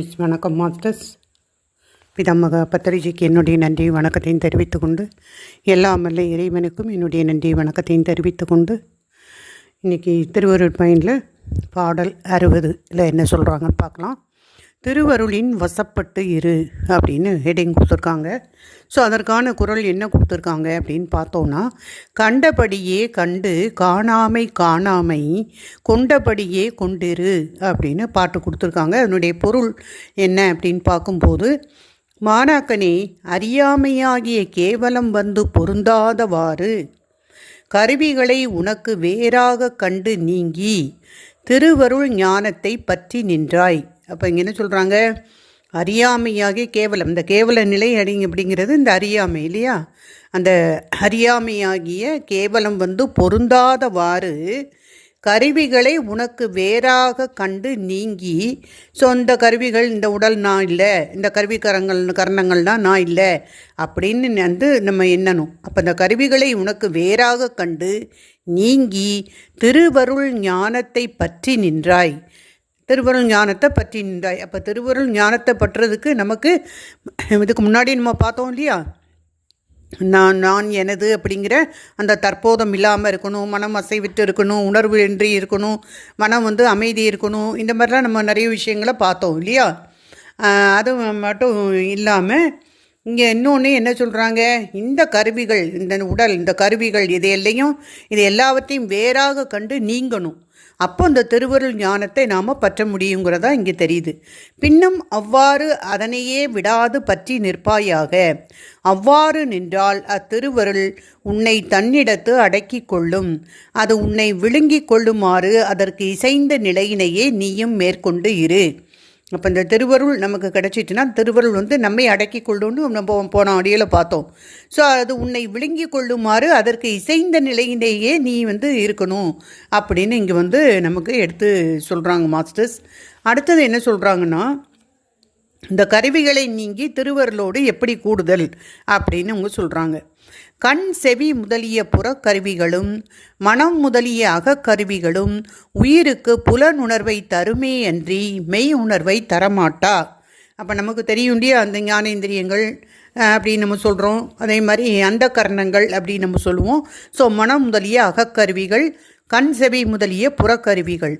S வணக்கம் masters. பிதாமக பத்திரிஜிக்கு என்னுடைய நன்றி வணக்கத்தையும் தெரிவித்து கொண்டு எல்லாம் வல்ல இறைவனுக்கும் என்னுடைய நன்றி வணக்கத்தையும் தெரிவித்து கொண்டு இன்றைக்கி திருவருட் பயனில் பாடல் அறுபதில் என்ன சொல்கிறாங்கன்னு பார்க்கலாம். திருவருளின் வசப்பட்டு இரு அப்படின்னு ஹெட்டிங் கொடுத்துருக்காங்க. ஸோ அதற்கான குரல் என்ன கொடுத்துருக்காங்க அப்படின்னு பார்த்தோன்னா கண்டபடியே கண்டு காணாமை காணாமை கொண்டபடியே கொண்டிரு அப்படின்னு பாட்டு கொடுத்துருக்காங்க. அதனுடைய பொருள் என்ன அப்படின்னு பார்க்கும்போது மாணாக்கனே அறியாமையாகிய கேவலம் வந்து பொருந்தாதவாறு கருவிகளை உனக்கு வேறாக கண்டு நீங்கி திருவருள் ஞானத்தை பற்றி நின்றாய். அப்போ இங்கே என்ன சொல்கிறாங்க அறியாமையாகிய கேவலம். இந்த கேவல நிலை அடி அப்படிங்கிறது இந்த அறியாமை இல்லையா? அந்த அறியாமையாகிய கேவலம் வந்து பொருந்தாதவாறு கருவிகளை உனக்கு வேறாக கண்டு நீங்கி ஸோ இந்த கருவிகள் இந்த உடல் நான் இல்லை இந்த கருவி கரங்கள் கரணங்கள்லாம் நான் இல்லை அப்படின்னு வந்து நம்ம எண்ணணும். அப்போ இந்த கருவிகளை உனக்கு வேறாக கண்டு நீங்கி திருவருள் ஞானத்தை பற்றி நின்றாய். திருவருள் ஞானத்தை பற்றி நின்றாய். அப்போ திருவருள் ஞானத்தை பற்றுறதுக்கு நமக்கு இதுக்கு முன்னாடி நம்ம பார்த்தோம் இல்லையா? நான் நான் எனது அப்படிங்கிற அந்த தற்போதம் இல்லாமல் இருக்கணும் மனம் அசைவிட்டு இருக்கணும் உணர்வு இன்றி இருக்கணும் மனம் வந்து அமைதி இருக்கணும் இந்த மாதிரிலாம் நம்ம நிறைய விஷயங்களை பார்த்தோம் இல்லையா? அது மட்டும் இல்லாமல் இங்கே இன்னொன்று என்ன சொல்கிறாங்க இந்த கருவிகள் இந்த உடல் இந்த கருவிகள் இது எல்லையும் இது எல்லாவற்றையும் வேறாக கண்டு நீங்கணும். அப்போ இந்த திருவருள் ஞானத்தை நாம் பற்ற முடியுங்கிறதா இங்கே தெரியுது. பின்னும் அவ்வாறு அதனையே விடாது பற்றி நிற்பாயாக. அவ்வாறு நின்றால் அத்திருவருள் உன்னை தன்னிடத்து அடக்கி கொள்ளும். அது உன்னை விழுங்கி கொள்ளுமாறு அதற்கு இசைந்த நிலையினையே நீயும் மேற்கொண்டு இரு. அப்போ இந்த திருவருள் நமக்கு கிடச்சிட்டுனா திருவருள் வந்து நம்மை அடக்கி கொள்ளும்னு நம்ம போன அடியில் பார்த்தோம். ஸோ அது உன்னை விழுங்கி கொள்ளுமாறு அதற்கு இசைந்த நிலையிலேயே நீ வந்து இருக்கணும் அப்படின்னு இங்கே வந்து நமக்கு எடுத்து சொல்கிறாங்க மாஸ்டர்ஸ். அடுத்தது என்ன சொல்கிறாங்கன்னா இந்த கருவிகளை நீங்கி திருவருளோடு எப்படி கூடுதல் அப்படின்னு அவங்க சொல்கிறாங்க கண் செவி முதலிய புறக்கருவிகளும் மனம் முதலிய அகக்கருவிகளும் உயிருக்கு புலனுணர்வை தருமே அன்றி மெய் உணர்வை தரமாட்டா. அப்போ நமக்கு தெரியும் இல்லையா அந்த ஞானேந்திரியங்கள் அப்படின்னு நம்ம சொல்கிறோம் அதே மாதிரி அந்த கரணங்கள் அப்படின்னு நம்ம சொல்லுவோம். ஸோ மனம் முதலிய அகக்கருவிகள் கண் செவி முதலிய புறக்கருவிகள்.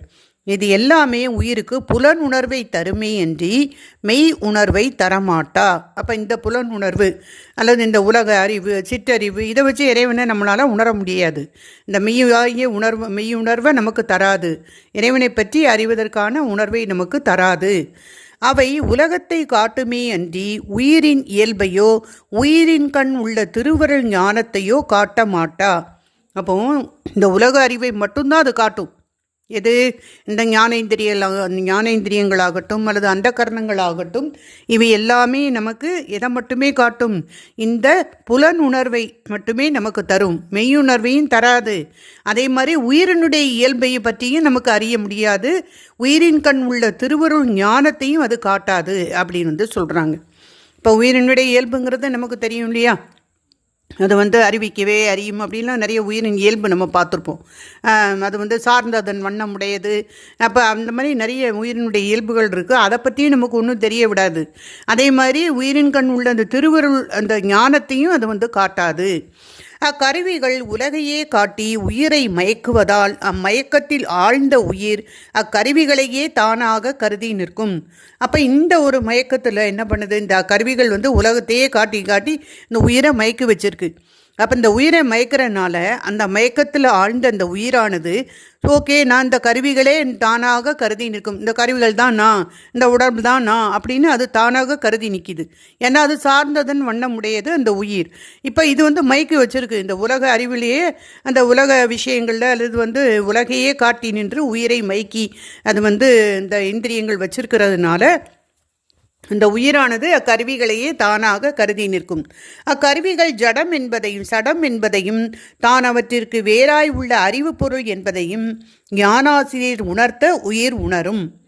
இது எல்லாமே உயிருக்கு புலன் உணர்வை தருமே அன்றி மெய் உணர்வை தரமாட்டா. அப்போ இந்த புலன் உணர்வு அல்லது இந்த உலக அறிவு சிற்றறிவு இதை வச்சு இறைவனை நம்மளால் உணர முடியாது. இந்த மெய்யாகிய உணர்வு மெய் உணர்வை நமக்கு தராது. இறைவனை பற்றி அறிவதற்கான உணர்வை நமக்கு தராது. அவை உலகத்தை காட்டுமே அன்றி உயிரின் இயல்பையோ உயிரின் கண் உள்ள திருவருள் ஞானத்தையோ காட்ட மாட்டா அப்போ இந்த உலக அறிவை மட்டும்தான் அது காட்டும். எது? இந்த ஞானேந்திரிய ஞானேந்திரியங்களாகட்டும் அல்லது அந்த கரணங்களாகட்டும் இவை எல்லாமே நமக்கு எதை மட்டுமே காட்டும். இந்த புலன் உணர்வை மட்டுமே நமக்கு தரும். மெய்யுணர்வையும் தராது. அதே மாதிரி உயிரினுடைய இயல்பை பற்றியும் நமக்கு அறிய முடியாது. உயிரின் கண் உள்ள திருவருள் ஞானத்தையும் அது காட்டாது அப்படின்னு வந்து சொல்கிறாங்க இப்போ உயிரினுடைய இயல்புங்கிறது நமக்கு தெரியும் இல்லையா? அது வந்து அறிவிக்கவே அறியும் அப்படின்லாம் நிறைய உயிரின் இயல்பு நம்ம பார்த்துருப்போம். அது வந்து சார்ந்த அதன் வண்ணம் உடையது. அப்போ அந்த மாதிரி நிறைய உயிரினுடைய இயல்புகள் இருக்குது அதை பற்றியும் நமக்கு ஒன்றும் தெரிய விடாது. அதே மாதிரி உயிரின் கண் உள்ள அந்த திருவருள் அந்த ஞானத்தையும் அது வந்து காட்டாது. அக்கருவிகள் உலகையே காட்டி உயிரை மயக்குவதால் அம்மயக்கத்தில் ஆழ்ந்த உயிர் அக்கருவிகளையே தானாக கருதி நிற்கும். அப்போ இந்த ஒரு மயக்கத்தில் என்ன பண்ணுது? இந்த கருவிகள் வந்து உலகத்தையே காட்டி காட்டி இந்த உயிரை மயக்கி வச்சிருக்கு. அப்போ இந்த உயிரை மயக்கிறனால அந்த மயக்கத்தில் ஆழ்ந்த அந்த உயிரானது ஓகே நான் இந்த கருவிகளே தானாக கருதி நிற்கும். இந்த கருவிகள் தான் நான். இந்த உடம்பு தான் நான். அப்படின்னு அது தானாக கருதி நிற்கிது ஏன்னா அது சார்ந்ததன் வண்ணம் உடையது அந்த உயிர். இப்போ இது வந்து மயக்கி வச்சிருக்கு. இந்த உலக அறிவிலேயே அந்த உலக விஷயங்களில் அல்லது வந்து உலகையே காட்டி நின்று உயிரை மயக்கி அது வந்து இந்த இந்திரியங்கள் வச்சிருக்கிறதுனால இந்த உயிரானது அக்கருவிகளையே தானாக கருதி நிற்கும். அக்கருவிகள் ஜடம் என்பதையும் சடம் என்பதையும் தான் அவற்றிற்கு வேறாய் உள்ள அறிவு பொருள் என்பதையும் ஞானாசிரியர் உணர்த்த உயிர் உணரும்.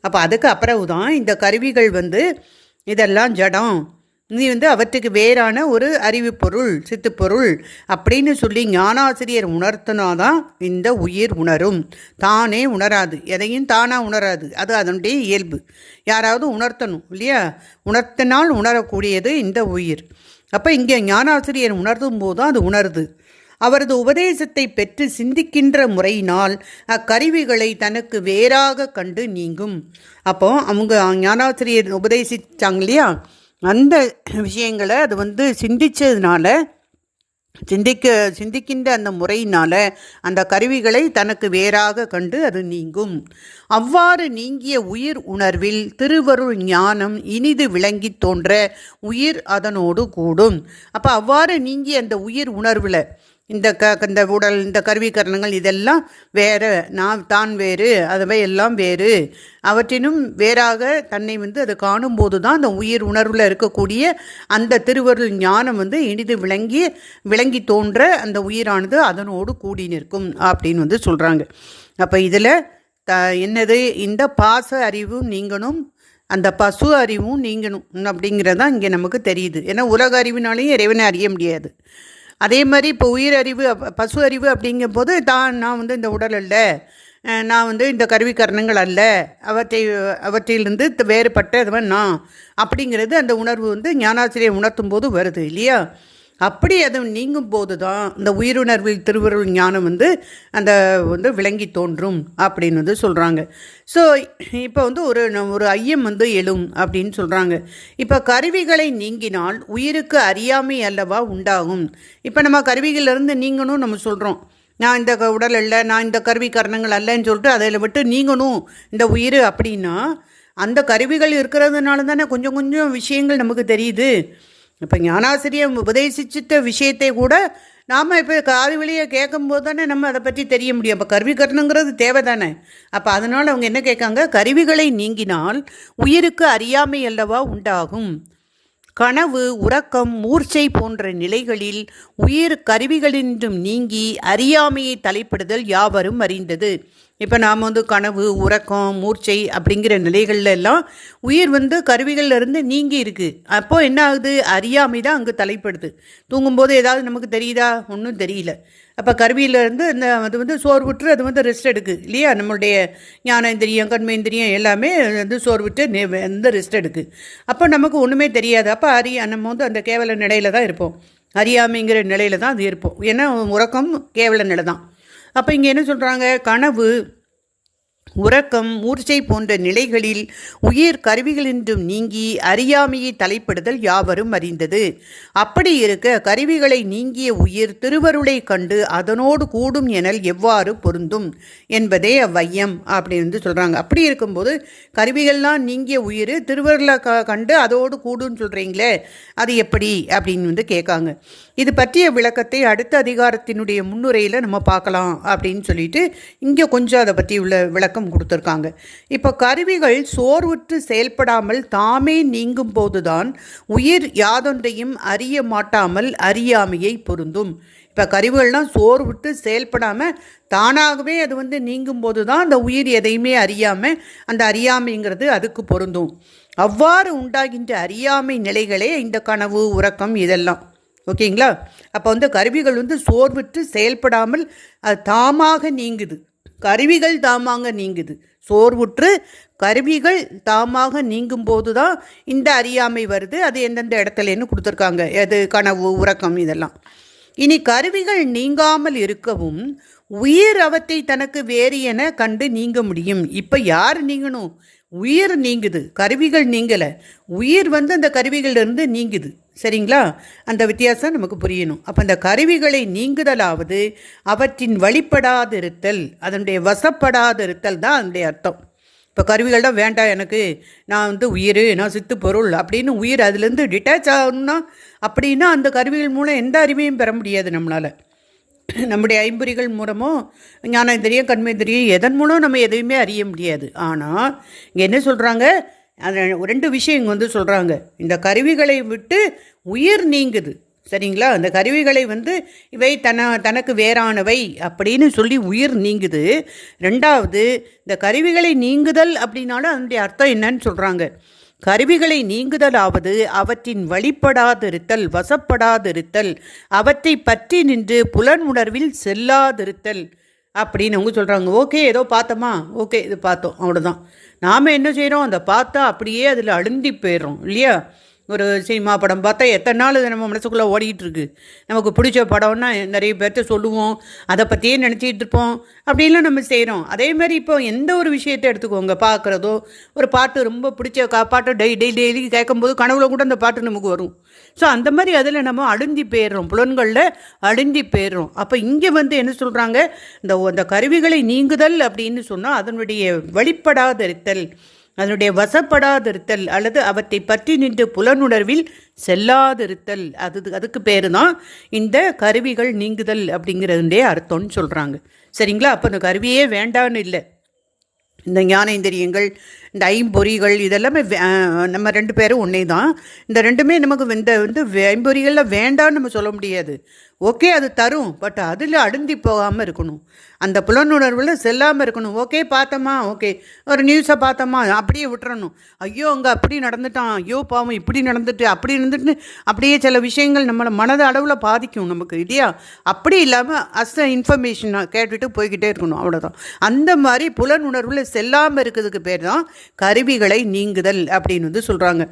அப்போ அதுக்கு அப்புறவுதான் இந்த கருவிகள் வந்து இதெல்லாம் ஜடம் நீ வந்து அவற்றுக்கு வேறான ஒரு அறிவுப்பொருள் சித்துப்பொருள் அப்படின்னு சொல்லி ஞானாசிரியர் உணர்த்தினாதான் இந்த உயிர் உணரும். தானே உணராது. எதையும் தானாக உணராது. அது அதனுடைய இயல்பு. யாராவது உணர்த்தணும் இல்லையா? உணர்த்தினால் உணரக்கூடியது இந்த உயிர். அப்போ இங்கே ஞானாசிரியர் உணர்த்தும் போது அது உணருது. அவரது உபதேசத்தை பெற்று சிந்திக்கின்ற முறையினால் அக்கருவிகளை தனக்கு வேறாக கண்டு நீங்கும். அப்போ அவங்க ஞானாசிரியர் உபதேசித்தாங்க இல்லையா? அந்த விஷயங்களை அது வந்து சிந்திச்சதுனால சிந்திக்க சிந்திக்கின்ற அந்த முறையினால அந்த கருவிகளை தனக்கு வேறாக கண்டு அது நீங்கும். அவ்வாறு நீங்கிய உயிர் உணர்வில் திருவருள் ஞானம் இனிது விளங்கி தோன்ற உயிர் அதனோடு கூடும். அப்போ அவ்வாறு நீங்கிய அந்த உயிர் உணர்வில் இந்த க இந்த உடல் இந்த கருவிகரணங்கள் இதெல்லாம் வேறு. நான் தான் வேறு அதுவே எல்லாம் வேறு. அவற்றினும் வேறாக தன்னை வந்து அதை காணும்போது தான் அந்த உயிர் உணர்வில் இருக்கக்கூடிய அந்த திருவருள் ஞானம் வந்து இனிது விளங்கி விளங்கி தோன்ற அந்த உயிரானது அதனோடு கூடி நிற்கும் அப்படின்னு வந்து சொல்கிறாங்க அப்போ இதில் த என்னது? இந்த பாச அறிவும் நீங்கணும் அந்த பசு அறிவும் நீங்கணும் அப்படிங்கிறதான் இங்கே நமக்கு தெரியுது. ஏன்னா உலக அறிவினாலையும் இறைவனை அறிய முடியாது. அதே மாதிரி இப்போ உயிர் அறிவு பசு அறிவு அப்படிங்கும் போது தான் நான் வந்து இந்த உடல் அல்ல. நான் வந்து இந்த கருவிக்கரணங்கள் அல்ல. அவற்றை அவற்றிலிருந்து வேறுபட்ட நான். அப்படிங்கிறது அந்த உணர்வு வந்து ஞானாசிரியை உணர்த்தும் போது வருது இல்லையா? அப்படி அது நீங்கும் போது தான் இந்த உயிருணர்வில் திருவருள் ஞானம் வந்து அந்த வந்து விளங்கி தோன்றும் அப்படின்னு வந்து சொல்கிறாங்க ஸோ இப்போ வந்து ஒரு ஒரு ஐயம் வந்து எழும் அப்படின்னு சொல்கிறாங்க இப்போ கருவிகளை நீங்கினால் உயிருக்கு அறியாமை அல்லவா உண்டாகும். இப்போ நம்ம கருவிகளிலிருந்து நீங்கணும் நம்ம சொல்கிறோம் நான் இந்த உடல் அல்ல நான் இந்த கருவி கரணங்கள் அல்லன்னு சொல்லிட்டு அதில் விட்டு நீங்கணும் இந்த உயிர் அப்படின்னா அந்த கருவிகள் இருக்கிறதுனால தானே கொஞ்சம் கொஞ்சம் விஷயங்கள் நமக்கு தெரியுது. இப்போ ஞானாசிரியம் உபதேசிச்சிட்ட விஷயத்தை கூட நாம் இப்போ காது வழியை கேட்கும்போது தானே நம்ம அதை பற்றி தெரிய முடியும். அப்போ கருவி தேவை தானே அப்போ அதனால் அவங்க என்ன கேட்காங்க? கருவிகளை நீங்கினால் உயிருக்கு அறியாமை அல்லவா உண்டாகும். கனவு உறக்கம் மூர்ச்சை போன்ற நிலைகளில் உயிர் கருவிகளின்றும் நீங்கி அறியாமையை தலைப்படுதல் யாவரும் அறிந்தது. இப்போ நாம் வந்து கனவு உறக்கம் மூர்ச்சை அப்படிங்கிற நிலைகள்ல எல்லாம் உயிர் வந்து கருவிகள்லேருந்து நீங்கி இருக்குது அப்போது என்ன ஆகுது? அறியாமை தான் அங்கே தலைப்படுது. தூங்கும்போது ஏதாவது நமக்கு தெரியுதா? ஒன்றும் தெரியல. அப்போ கருவியிலேருந்து இந்த அது வந்து சோர்வுற்று அது வந்து ரெஸ்ட் எடுக்கு இல்லையா? நம்மளுடைய ஞானேந்திரியம் கண்மேந்திரியம் எல்லாமே வந்து சோர்வுற்று வந்து ரெஸ்ட் எடுக்கு. அப்போ நமக்கு ஒன்றுமே தெரியாது. அப்போ அறிய நம்ம வந்து அந்த கேவல நிலையில தான் இருப்போம். அறியாமைங்கிற நிலையில் தான் அது இருப்போம். ஏன்னா உறக்கம் கேவல நிலை தான். அப்போ இங்கே என்ன சொல்கிறாங்க கனவு. உறக்கம் மூர்ச்சை போன்ற நிலைகளில் உயிர் கருவிகளின்றும் நீங்கி அறியாமையை தலைப்படுதல் யாவரும் அறிந்தது. அப்படி இருக்க கருவிகளை நீங்கிய உயிர் திருவருளை கண்டு அதனோடு கூடும் எனல் எவ்வாறு பொருந்தும் என்பதே அவ்வையம் அப்படின்னு வந்து சொல்கிறாங்க அப்படி இருக்கும்போது கருவிகள்லாம் நீங்கிய உயிர் திருவருளை க கண்டு அதோடு கூடும்னு சொல்கிறீங்களே அது எப்படி அப்படின்னு வந்து கேட்காங்க. இது பற்றிய விளக்கத்தை அடுத்த அதிகாரத்தினுடைய முன்னுரையில் நம்ம பார்க்கலாம் அப்படின்னு சொல்லிட்டு இங்கே கொஞ்சம் அதை பற்றி உள்ள விளக்கம் கொடுத்துருக்காங்க. இப்போ கருவிகள் சோர்வுற்று செயல்படாமல் தாமே நீங்கும் போதுதான் உயிர் யாதொன்றையும் அறிய மாட்டாமல் அறியாமையை பொருந்தும். இப்போ கருவிகள்லாம் சோர்வுட்டு செயல்படாமல் தானாகவே அது வந்து நீங்கும் போது தான் அந்த உயிர் எதையுமே அறியாமல் அந்த அறியாமைங்கிறது அதுக்கு பொருந்தும். அவ்வாறு உண்டாகின்ற அறியாமை நிலைகளே இந்த கனவு உறக்கம் இதெல்லாம். ஓகேங்களா? அப்போ வந்து கருவிகள் வந்து சோர்வுற்று செயல்படாமல் அது தாமாக நீங்குது. கருவிகள் தாமாக நீங்குது. சோர்வுற்று கருவிகள் தாமாக நீங்கும் போது தான் இந்த அறியாமை வருது. அது எந்தெந்த இடத்துலன்னு கொடுத்துருக்காங்க. அது கனவு உறக்கம் இதெல்லாம். இனி கருவிகள் நீங்காமல் இருக்கவும் உயிர் அவத்தை தனக்கு வேறு என கண்டு நீங்க முடியும். இப்போ யார் நீங்கணும்? உயிர் நீங்குது. கருவிகள் நீங்கலை. உயிர் வந்து அந்த கருவிகளிலிருந்து நீங்குது. சரிங்களா? அந்த வித்தியாசம் நமக்கு புரியணும். அப்போ அந்த கருவிகளை நீங்குதலாவது அவற்றின் வழிபடாதிருத்தல் அதனுடைய வசப்படாதிருத்தல் தான் அதனுடைய அர்த்தம். இப்போ கருவிகள் தான் வேண்டாம் எனக்கு. நான் வந்து உயிர் நான் சித்து பொருள் அப்படின்னு உயிர் அதுலேருந்து டிட்டாச் ஆகணும்னா அப்படின்னா அந்த கருவிகள் மூலம் எந்த அறிவையும் பெற முடியாது நம்மளால். நம்முடைய ஐம்புரிகள் மூலமோ ஞானேந்திரியம் கண்மேந்திரியம் எதன் மூலம் நம்ம எதையுமே அறிய முடியாது. ஆனால் இங்கே என்ன சொல்கிறாங்க அது ரெண்டு விஷயம் இங்கே வந்து சொல்கிறாங்க இந்த கருவிகளை விட்டு உயிர் நீங்குது. சரிங்களா? அந்த கருவிகளை வந்து இவை தன தனக்கு வேறானவை அப்படின்னு சொல்லி உயிர் நீங்குது. ரெண்டாவது இந்த கருவிகளை நீங்குதல் அப்படின்னாலும் அதனுடைய அர்த்தம் என்னன்னு சொல்கிறாங்க கருவிகளை நீங்குதலாவது அவற்றின் வழிபடாதிருத்தல் வசப்படாதிருத்தல் அவற்றை பற்றி நின்று புலன் உணர்வில் செல்லாதிருத்தல் அப்படின்னு அவங்க சொல்கிறாங்க ஓகே ஏதோ பார்த்தோமா? ஓகே இது பார்த்தோம். அவ்வளோதான் நாம் என்ன செய்கிறோம் அதை பார்த்தா அப்படியே அதில் அழுந்தி போயிடுறோம் இல்லையா? ஒரு சினிமா படம் பார்த்தா எத்தனை நாள் அது நம்ம மனசுக்குள்ளே ஓடிக்கிட்டு இருக்குது நமக்கு பிடிச்ச படம்னா நிறைய பேர்த்த சொல்லுவோம். அதை பற்றியே நினச்சிக்கிட்டு இருப்போம். அப்படின்லாம் நம்ம செய்கிறோம் அதே மாதிரி இப்போ எந்த ஒரு விஷயத்தை எடுத்துக்கோங்க. பார்க்குறதோ ஒரு பாட்டு ரொம்ப பிடிச்ச கா பாட்டை டெய் டெய் டெய்லி கேட்கும்போது கனவுல கூட அந்த பாட்டு நமக்கு வரும். ஸோ அந்த மாதிரி அதில் நம்ம அழுந்தி போயிடுறோம். புலன்களில் அழுந்தி போயிடுறோம். அப்போ இங்கே வந்து என்ன சொல்கிறாங்க இந்த அந்த கருவிகளை நீங்குதல் அப்படின்னு சொன்னால் அதனுடைய வெளிப்படாதிருத்தல் அதனுடைய வசப்படாதிருத்தல் அல்லது அவற்றை பற்றி நின்று புலனுணர்வில் செல்லாதிருத்தல். அது அதுக்கு பேர் தான் இந்த கருவிகள் நீங்குதல் அப்படிங்கிறதுடைய அர்த்தம்னு சொல்கிறாங்க சரிங்களா? அப்போ அந்த கருவியே வேண்டான்னு இல்லை. இந்த ஞானேந்திரியங்கள் இந்த ஐம்பொறிகள் இதெல்லாமே நம்ம ரெண்டு பேரும் ஒன்றே தான் இந்த ரெண்டுமே நமக்கு இந்த வந்து ஐம்பொறிகளில் வேண்டாம்னு நம்ம சொல்ல முடியாது. ஓகே அது தரும் பட் அதில் அடுந்தி போகாமல் இருக்கணும். அந்த புலனுணர்வில் செல்லாமல் இருக்கணும். ஓகே பார்த்தோமா? ஓகே. ஒரு நியூஸை பார்த்தோமா? அப்படியே விட்டுறணும். ஐயோ அங்கே அப்படி நடந்துட்டான். ஐயோ பாவம் இப்படி நடந்துட்டு அப்படி இருந்துட்டு அப்படியே சில விஷயங்கள் நம்மளை மனத அளவில் பாதிக்கும் நமக்கு இல்லையா? அப்படி இல்லாமல் அஸ் அ இன்ஃபர்மேஷன் கேட்டுட்டு போய்கிட்டே இருக்கணும். அவ்வளோதான் அந்த மாதிரி புலனுணர்வில் செல்லாமல் இருக்கிறதுக்கு பேர் தான் கருவிகளை நீங்குதல் அப்படின்னு வந்து சொல்கிறாங்க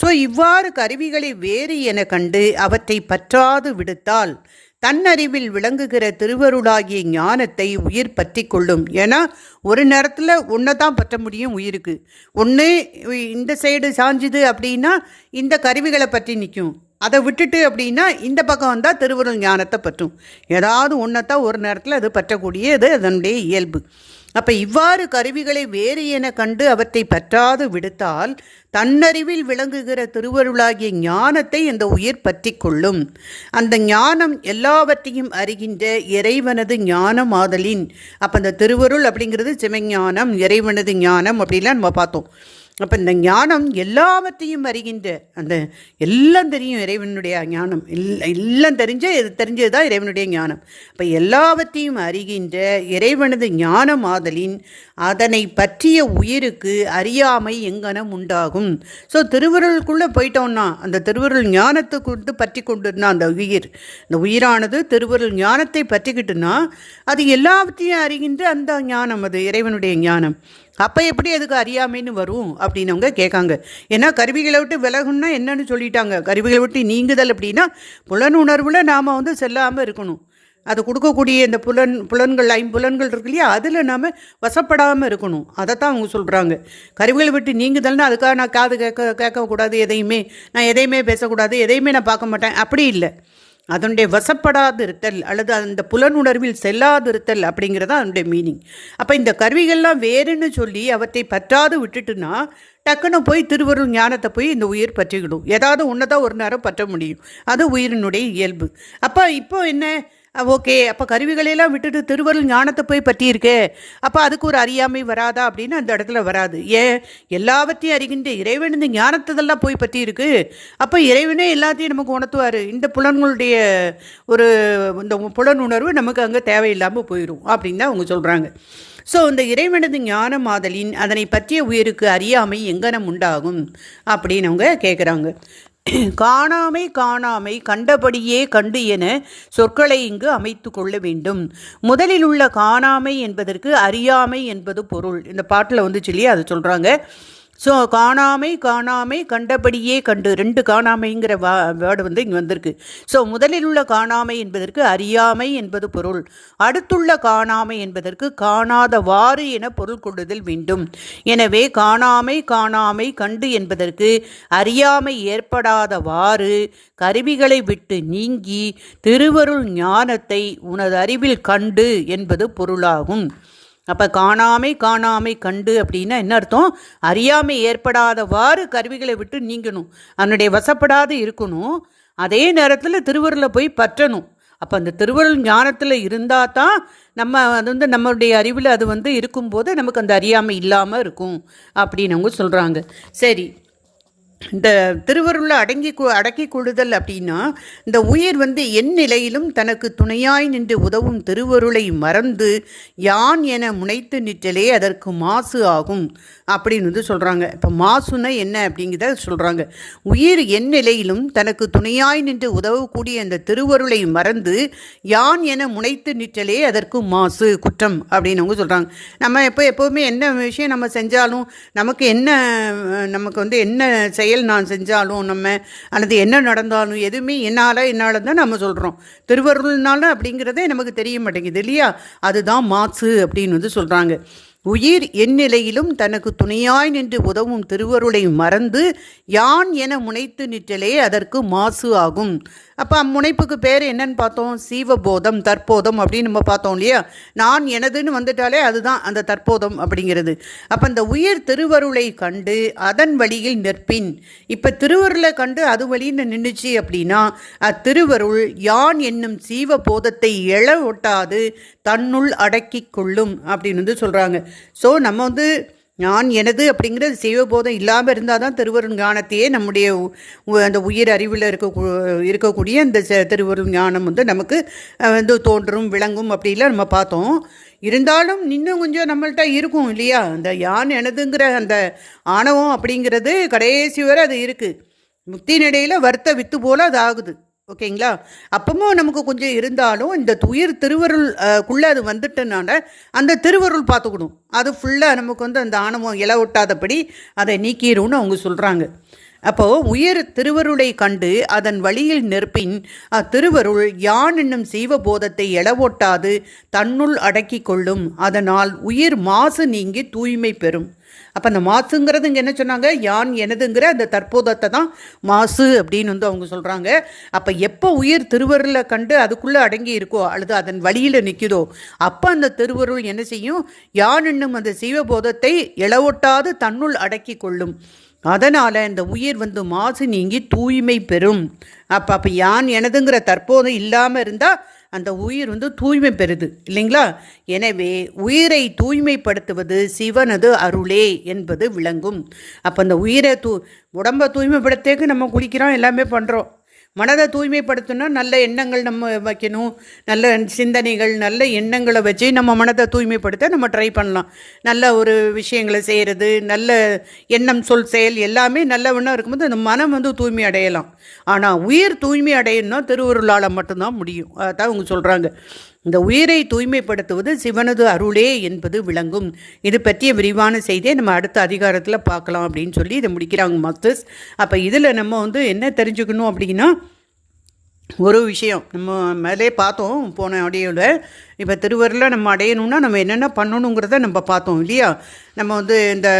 ஸோ இவ்வாறு கருவிகளை வேறு என கண்டு அவற்றை பற்றாது விடுத்தால் தன்னறிவில் விளங்குகிற திருவருளாகிய ஞானத்தை உயிர் பற்றி கொள்ளும். ஏன்னா ஒரு நேரத்தில் ஒன்றை தான் பற்ற முடியும் உயிருக்கு. ஒன்று இந்த சைடு சாஞ்சுது அப்படின்னா இந்த கருவிகளை பற்றி நிற்கும் அதை விட்டுட்டு அப்படின்னா இந்த பக்கம் வந்தால் திருவருள் ஞானத்தை பற்றும். ஏதாவது ஒன்றை தான் ஒரு நேரத்தில் அது பற்றக்கூடியது அதனுடைய இயல்பு. அப்போ இவ்வாறு கருவிகளை வேறு என கண்டு அவற்றை பற்றாது விடுத்தால் தன்னறிவில் விளங்குகிற திருவருளாகிய ஞானத்தை அந்த உயிர் பற்றி கொள்ளும். அந்த ஞானம் எல்லாவற்றையும் அறிகின்ற இறைவனது ஞானம் ஆதலின் அப்போ அந்த திருவருள் அப்படிங்கிறது சிவஞானம் இறைவனது ஞானம் அப்படிலாம் நம்ம பார்த்தோம். அப்போ இந்த ஞானம் எல்லாவற்றையும் அறிகின்ற அந்த எல்லாம் தெரியும் இறைவனுடைய ஞானம். எல்லாம் தெரிஞ்ச தெரிஞ்சது தான் இறைவனுடைய ஞானம். அப்போ எல்லாவற்றையும் அறிகின்ற இறைவனது ஞானம் ஆதலின் அதனை பற்றிய உயிருக்கு அறியாமை எங்கனம் உண்டாகும். ஸோ திருவருளுக்குள்ளே போயிட்டோம்னா அந்த திருவருள் ஞானத்தை வந்து பற்றி கொண்டுனா அந்த உயிர். இந்த உயிரானது திருவருள் ஞானத்தை பற்றிக்கிட்டுனா அது எல்லாவற்றையும் அறிகின்ற அந்த ஞானம் அது இறைவனுடைய ஞானம். அப்போ எப்படி அதுக்கு அறியாமைன்னு வரும் அப்படின்னு அவங்க கேட்காங்க. ஏன்னா கருவிகளை விட்டு விலகுன்னா என்னன்னு சொல்லிட்டாங்க. கருவிகளை விட்டு நீங்குதல் அப்படின்னா புலனுணர்வில் நாம் வந்து செல்லாமல் இருக்கணும். அது கொடுக்கக்கூடிய இந்த புலன் புலன்கள் ஐம்புலன்கள் இருக்கு இல்லையா? அதில் நாம் வசப்படாமல் இருக்கணும். அதை தான் அவங்க சொல்கிறாங்க கருவிகளை விட்டு நீங்குதல்னா அதுக்காக நான் காது கேட்க கேட்கக்கூடாது எதையுமே. நான் எதையுமே பேசக்கூடாது எதையுமே நான் பார்க்க மாட்டேன். அப்படி இல்லை. அதனுடைய வசப்படாதிருத்தல் அல்லது அந்த புலனுணர்வில் செல்லாதிருத்தல் அப்படிங்கிறது அதனுடைய மீனிங் அப்போ இந்த கருவிகள்லாம் வேறுன்னு சொல்லி அவற்றை பற்றாது விட்டுட்டுனா டக்குன்னு போய் திருவருள் ஞானத்தை போய் இந்த உயிர் பற்றிக்கிடும். ஏதாவது ஒன்று தான் ஒரு நேரம் பற்ற முடியும். அது உயிரினுடைய இயல்பு. அப்போ இப்போ என்ன? ஓகே அப்போ கருவிகளையெல்லாம் விட்டுட்டு திருவருள் ஞானத்தை போய் பற்றியிருக்கே. அப்போ அதுக்கு ஒரு அறியாமை வராதா அப்படின்னு அந்த இடத்துல வராது. ஏன்? எல்லாவற்றையும் அறிகின்ற இறைவன் இந்த ஞானத்ததெல்லாம் போய் பற்றியிருக்கு. அப்போ இறைவனே எல்லாத்தையும் நமக்கு உணர்த்துவார். இந்த புலன்களுடைய ஒரு இந்த புலன் உணர்வு நமக்கு அங்கே தேவையில்லாமல் போயிடும் அப்படின்னு தான் அவங்க சொல்கிறாங்க ஸோ இந்த இறைவனது ஞான மாதலின் அதனை பற்றிய உயிருக்கு அறியாமை எங்கனம் உண்டாகும் அப்படின்னு அவங்க கேட்குறாங்க காணாமை காணாமை கண்டபடியே கண்டு என சொற்களை இங்கு அமைத்து கொள்ள வேண்டும். முதலில் உள்ள காணாமை என்பதற்கு அறியாமை என்பது பொருள். இந்த பாட்டில் வந்துச்சு இல்லையா? அதை சொல்கிறாங்க ஸோ காணாமை காணாமை கண்டபடியே கண்டு ரெண்டு காணாமைங்கிற வா வேர்டு வந்து இங்கே வந்திருக்கு. ஸோ முதலில் உள்ள காணாமை என்பதற்கு அறியாமை என்பது பொருள். அடுத்துள்ள காணாமை என்பதற்கு காணாதவாறு என பொருள் கொள்ளுதல் வேண்டும். எனவே காணாமை காணாமை கண்டு என்பதற்கு அறியாமை ஏற்படாதவாறு கருவிகளை விட்டு நீங்கி திருவருள் ஞானத்தை உனது அறிவில் கண்டு என்பது பொருளாகும். அப்போ காணாமை காணாமை கண்டு அப்படின்னா என்ன அர்த்தம்? அறியாமை ஏற்படாதவாறு கருவிகளை விட்டு நீங்கணும். அதனுடைய வசப்படாது இருக்கணும். அதே நேரத்தில் திருவருளில் போய் பற்றணும். அப்போ அந்த திருவருள் ஞானத்தில் இருந்தால் தான் நம்ம அது வந்து நம்மளுடைய அறிவில் அது வந்து இருக்கும்போது நமக்கு அந்த அறியாமை இல்லாமல் இருக்கும் அப்படின்னு அவங்க சொல்கிறாங்க சரி. இந்த திருவருளை அடங்கி கொ- அடக்கி கொள்ளுதல் அப்படின்னா இந்த உயிர் வந்து என் நிலையிலும் தனக்கு துணையாய் நின்று உதவும் திருவருளை மறந்து யான் என முனைத்து நிற்றலே அதற்கு மாசு ஆகும் அப்படின்னு வந்து சொல்கிறாங்க இப்போ மாசுன்னா என்ன அப்படிங்கிறத சொல்கிறாங்க உயிர் என் நிலையிலும் தனக்கு துணையாய் நின்று உதவக்கூடிய அந்த திருவருளை மறந்து யான் என முனைத்து நிற்றலே அதற்கு மாசு குற்றம் அப்படின்னு அவங்க சொல்கிறாங்க நம்ம எப்போ எப்போவுமே என்ன விஷயம் நம்ம செஞ்சாலும் நமக்கு என்ன நமக்கு வந்து என்ன செய்ய செயல் நான் செஞ்சாலும் நம்ம அல்லது என்ன நடந்தாலும் எதுவுமே என்னால் என்னால் தான் நம்ம சொல்கிறோம் திருவருள்னால அப்படிங்கிறதே நமக்கு தெரிய மாட்டேங்குது இல்லையா? அதுதான் மாசு அப்படின்னு வந்து சொல்கிறாங்க உயிர் எந்நிலையிலும் தனக்கு துணையாய் நின்று உதவும் திருவருளை மறந்து யான் என முனைத்து நிற்றலே அதற்கு மாசு ஆகும். அப்போ அம்முனைப்புக்கு பேர் என்னன்னு பார்த்தோம்? சீவபோதம் தற்போதம் அப்படின்னு நம்ம பார்த்தோம் இல்லையா? நான் எனதுன்னு வந்துட்டாலே அதுதான் அந்த தற்போதம் அப்படிங்கிறது. அப்போ அந்த உயிர் திருவருளை கண்டு அதன் வழியில் நிற்பின். இப்போ திருவருளை கண்டு அது வழின்னு நின்றுச்சு அப்படின்னா அத்திருவருள் யான் என்னும் சீவபோதத்தை எழ ஒட்டாது தன்னுள் அடக்கி கொள்ளும் அப்படின்னு வந்து சொல்கிறாங்க ஸோ நம்ம வந்து நான் எனது அப்படிங்கிறது சிவபோதம் இல்லாமல் இருந்தால் தான் திருவருள் ஞானத்தையே நம்முடைய உ- உ- அந்த உயிர் அறிவில் இருக்க இருக்கக்கூடிய அந்த ச- திருவருள் ஞானம் வந்து நமக்கு வந்து தோன்றும் விளங்கும் அப்படிலாம் நம்ம பார்த்தோம். இருந்தாலும் இன்னும் கொஞ்சம் நம்மள்கிட்ட இருக்கும் இல்லையா? அந்த யான் எனதுங்கிற அந்த ஆணவம் அப்படிங்கிறது கடைசி வரை அது இருக்குது முக்தி நடையில் வருத்த வித்து போல் அது ஆகுது. ஓகேங்களா? அப்பமும் நமக்கு கொஞ்சம் இருந்தாலும் இந்த துயிர் திருவருள் குள்ளே அது வந்துட்டனால அந்த திருவருள் பார்த்துக்கணும். அது ஃபுல்லாக நமக்கு வந்து அந்த ஆணவம் இல ஒட்டாதபடி அதை நீக்கிடும்னு அவங்க சொல்கிறாங்க அப்போது உயிர் திருவருளை கண்டு அதன் வழியில் நிற்பின் அத்திருவருள் யான் என்னும் சீவபோதத்தை எழவொட்டாது தன்னுள் அடக்கி கொள்ளும் அதனால் உயிர் மாசு நீங்கி தூய்மை பெறும். அப்போ அந்த மாசுங்கிறது இங்கே என்ன சொன்னாங்க? யான் எனதுங்கிற அந்த தற்போதத்தை தான் மாசு அப்படின்னு வந்து அவங்க சொல்கிறாங்க அப்போ எப்போ உயிர் திருவருளை கண்டு அதுக்குள்ளே அடங்கி இருக்கோ அல்லது அதன் வழியில் நிற்குதோ அப்போ அந்த திருவருள் என்ன செய்யும்? யான் என்னும் அந்த சிவபோதத்தை இளவொட்டாது தன்னுள் அடக்கி கொள்ளும். அதனால் இந்த உயிர் வந்து மாசு நீங்கி தூய்மை பெறும். அப்போ அப்போ யான் எனதுங்கிற தற்போதம் இல்லாமல் இருந்தால் அந்த உயிர் வந்து தூய்மை பெறுது இல்லைங்களா? எனவே உயிரை தூய்மைப்படுத்துவது சிவனது அருளே என்பது விளங்கும். அப்போ அந்த உயிரை தூ உடம்பை தூய்மைப்படுத்தேக்கு நம்ம குளிக்கிறோம் எல்லாமே பண்ணுறோம் மனதை தூய்மைப்படுத்தணும்னா நல்ல எண்ணங்கள் நம்ம வைக்கணும் நல்ல சிந்தனைகள் நல்ல எண்ணங்களை வச்சு நம்ம மனதை தூய்மைப்படுத்த நம்ம ட்ரை பண்ணலாம். நல்ல ஒரு விஷயங்களை செய்கிறது நல்ல எண்ணம் சொல் செயல் எல்லாமே நல்லவண்ணா இருக்கும்போது அந்த மனம் வந்து தூய்மை அடையலாம். ஆனால் உயிர் தூய்மை அடையணும்னா திருவருளால் மட்டும்தான் முடியும். அதான் அவங்க சொல்கிறாங்க இந்த உயிரை தூய்மைப்படுத்துவது சிவனது அருளே என்பது விளங்கும். இது பற்றிய விரிவான செய்தியை நம்ம அடுத்த அதிகாரத்தில் பார்க்கலாம் அப்படின்னு சொல்லி இதை முடிக்கிறாங்க மாஸ்டர்ஸ் அப்போ இதில் நம்ம வந்து என்ன தெரிஞ்சுக்கணும் அப்படின்னா ஒரு விஷயம். நம்ம மேலே பார்த்தோம் போன ஆடியோவில் இப்போ திருவருளில் நம்ம அடையணும்னா நம்ம என்னென்ன பண்ணணுங்கிறத நம்ம பார்த்தோம் இல்லையா? நம்ம வந்து இந்த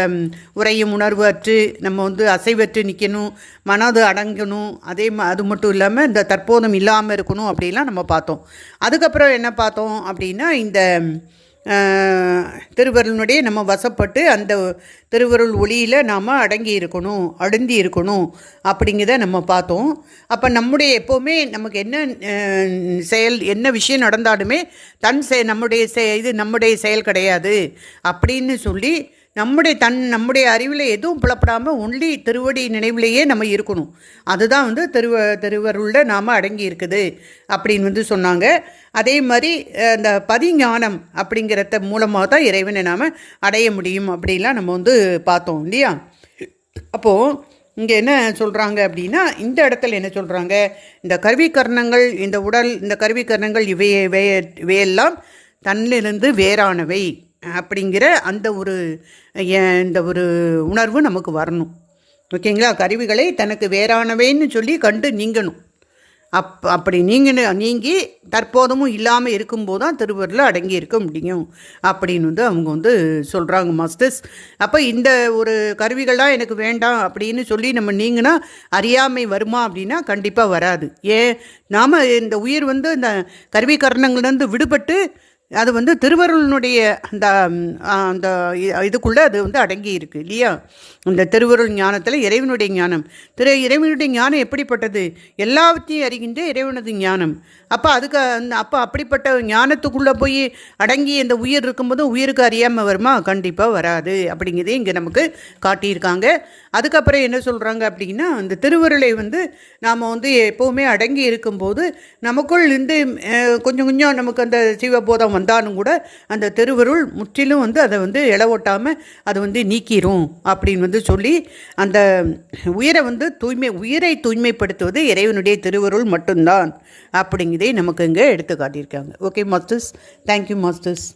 உரையும் உணர்வு அற்று நம்ம வந்து அசைவற்று நிற்கணும் மனது அடங்கணும் அதே அது மட்டும் இல்லாமல் இந்த தற்போதம் இல்லாமல் இருக்கணும் அப்படிலாம் நம்ம பார்த்தோம். அதுக்கப்புறம் என்ன பார்த்தோம் அப்படின்னா இந்த திருவருளினுடைய நம்ம வசப்பட்டு அந்த திருவருள் ஒளியில் நாம் அடங்கி இருக்கணும் அடுந்தி இருக்கணும் அப்படிங்கிறத நம்ம பார்த்தோம். அப்போ நம்முடைய எப்போவுமே நமக்கு என்ன செயல் என்ன விஷயம் நடந்தாலுமே தன் செ நம்முடைய செ இது நம்முடைய செயல் கிடையாது அப்படின்னு சொல்லி நம்முடைய தன் நம்முடைய அறிவில் எதுவும் புலப்படாமல் ஒன்லி திருவடி நினைவிலேயே நம்ம இருக்கணும். அதுதான் வந்து திருவ திருவருளில் நாம் அடங்கி இருக்குது அப்படின்னு வந்து சொன்னாங்க. அதே மாதிரி அந்த பதிஞானம் அப்படிங்கிறத மூலமாக தான் இறைவனை நாம் அடைய முடியும் அப்படின்லாம் நம்ம வந்து பார்த்தோம் இல்லையா? அப்போது இங்கே என்ன சொல்கிறாங்க அப்படின்னா இந்த இடத்துல என்ன சொல்கிறாங்க இந்த கருவிக்கரணங்கள் இந்த உடல் இந்த கருவிக்கரணங்கள் இவையே இவையெல்லாம் தன்னிலிருந்து வேறானவை. அப்படிங்கிற அந்த ஒரு இந்த ஒரு உணர்வு நமக்கு வரணும். ஓகேங்களா? கருவிகளை தனக்கு வேறானவைன்னு சொல்லி கண்டு நீங்கணும். அப் அப்படி நீங்கின நீங்கி தற்போதமும் இல்லாமல் இருக்கும்போது தான் திருவருளில் அடங்கி இருக்க முடியும் அப்படின்னு வந்து அவங்க வந்து சொல்கிறாங்க மாஸ்டர்ஸ். அப்போ இந்த ஒரு கருவிகள்லாம் எனக்கு வேண்டாம் அப்படின்னு சொல்லி நம்ம நீங்கினா அறியாமை வருமா அப்படின்னா கண்டிப்பாக வராது. ஏன்? நாம் இந்த உயிர் வந்து இந்த கருவி கரணங்கள்லேருந்து விடுபட்டு அது வந்து திருவருளினுடைய அந்த அந்த இதுக்குள்ளே அது வந்து அடங்கி இருக்கு இல்லையா? அந்த திருவருள் ஞானத்தில் இறைவனுடைய ஞானம். திரு இறைவனுடைய ஞானம் எப்படிப்பட்டது? எல்லாவற்றையும் அறிகின்ற இறைவனது ஞானம். அப்போ அதுக்கு அந்த அப்போ அப்படிப்பட்ட ஞானத்துக்குள்ளே போய் அடங்கி அந்த உயிர் இருக்கும்போது உயிருக்கு அறியாமல் வருமா? கண்டிப்பாக வராது அப்படிங்கிறதே இங்கே நமக்கு காட்டியிருக்காங்க. அதுக்கப்புறம் என்ன சொல்கிறாங்க அப்படின்னா அந்த திருவருளை வந்து நாம் வந்து எப்போவுமே அடங்கி இருக்கும்போது நமக்குள் இருந்து கொஞ்சம் கொஞ்சம் நமக்கு அந்த சிவபோதம் வந்தாலும் கூட அந்த தெருவருள் முற்றிலும் வந்து அதை வந்து இளவொட்டாமல் அதை வந்து நீக்கிரும் அப்படின்னு வந்து சொல்லி அந்த உயிரை வந்து தூய்மை உயிரை தூய்மைப்படுத்துவது இறைவனுடைய திருவருள் மட்டும்தான் அப்படிங்கிறதே நமக்கு இங்கே எடுத்து காட்டியிருக்காங்க ஓகே மாஸ்டர்ஸ் தேங்க்யூ மாஸ்டர்ஸ்